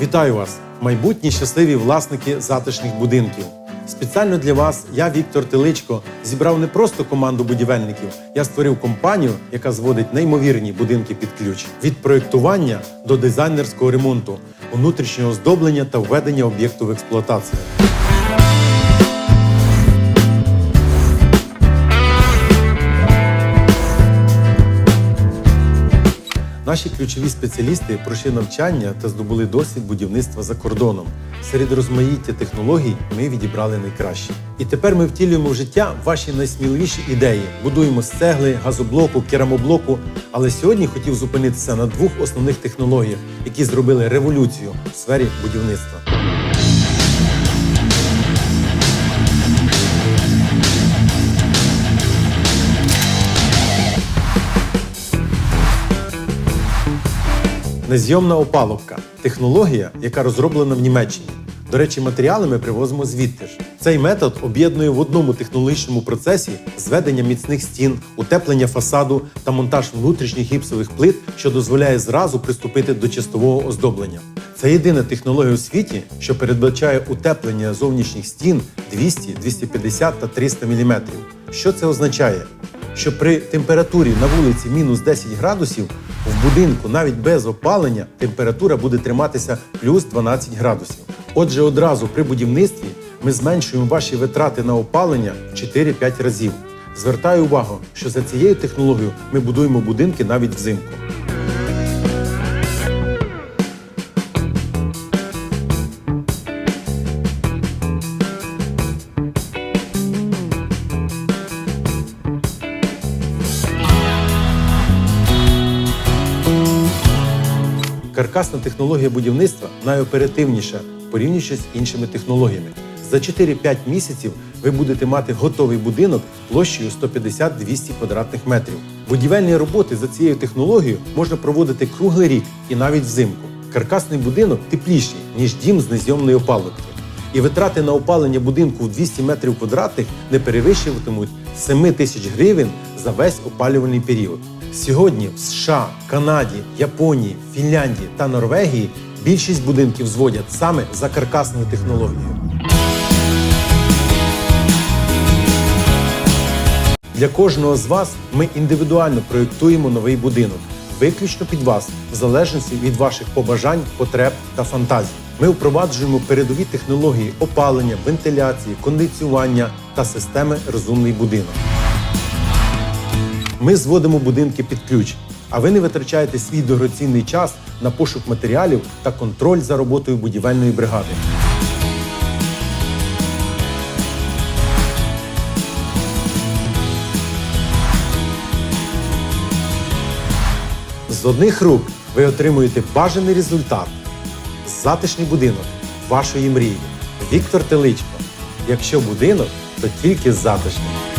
Вітаю вас, майбутні щасливі власники затишних будинків. Спеціально для вас я, Віктор Теличко, зібрав не просто команду будівельників. Я створив компанію, яка зводить неймовірні будинки під ключ від проєктування до дизайнерського ремонту, внутрішнього оздоблення та введення об'єкту в експлуатацію. Наші ключові спеціалісти пройшли навчання та здобули досвід будівництва за кордоном. Серед розмаїття технологій ми відібрали найкращі. І тепер ми втілюємо в життя ваші найсміливіші ідеї. Будуємо з цегли, газоблоку, керамоблоку. Але сьогодні хотів зупинитися на двох основних технологіях, які зробили революцію в сфері будівництва. Незйомна опалубка технологія, яка розроблена в Німеччині. До речі, матеріали ми привозимо звідти ж. Цей метод об'єднує в одному технологічному процесі зведення міцних стін, утеплення фасаду та монтаж внутрішніх гіпсових плит, що дозволяє зразу приступити до чистового оздоблення. Це єдина технологія у світі, що передбачає утеплення зовнішніх стін 200, 250 та 300 мм. Що це означає? що при температурі на вулиці мінус 10 градусів в будинку навіть без опалення температура буде триматися плюс 12 градусів. Отже, одразу при будівництві ми зменшуємо ваші витрати на опалення в 4-5 разів. Звертаю увагу, що за цією технологією ми будуємо будинки навіть взимку. Каркасна технологія будівництва найоперативніша, порівнюючи з іншими технологіями. За 4-5 місяців ви будете мати готовий будинок площею 150-200 квадратних метрів. Будівельні роботи за цією технологією можна проводити круглий рік і навіть взимку. Каркасний будинок тепліший, ніж дім з незйомної опалубки. І витрати на опалення будинку в 200 метрів квадратних не перевищуватимуть 7 тисяч гривень за весь опалювальний період. Сьогодні в США, Канаді, Японії, Фінляндії та Норвегії більшість будинків зводять саме за каркасною технологією. Для кожного з вас ми індивідуально проєктуємо новий будинок, виключно під вас, в залежності від ваших побажань, потреб та фантазій. Ми впроваджуємо передові технології опалення, вентиляції, кондиціювання та системи розумний будинок. Ми зводимо будинки під ключ, а ви не витрачаєте свій дорогоцінний час на пошук матеріалів та контроль за роботою будівельної бригади. З одних рук ви отримуєте бажаний результат затишний будинок вашої мрії. Віктор Теличко. Якщо будинок, то тільки затишний.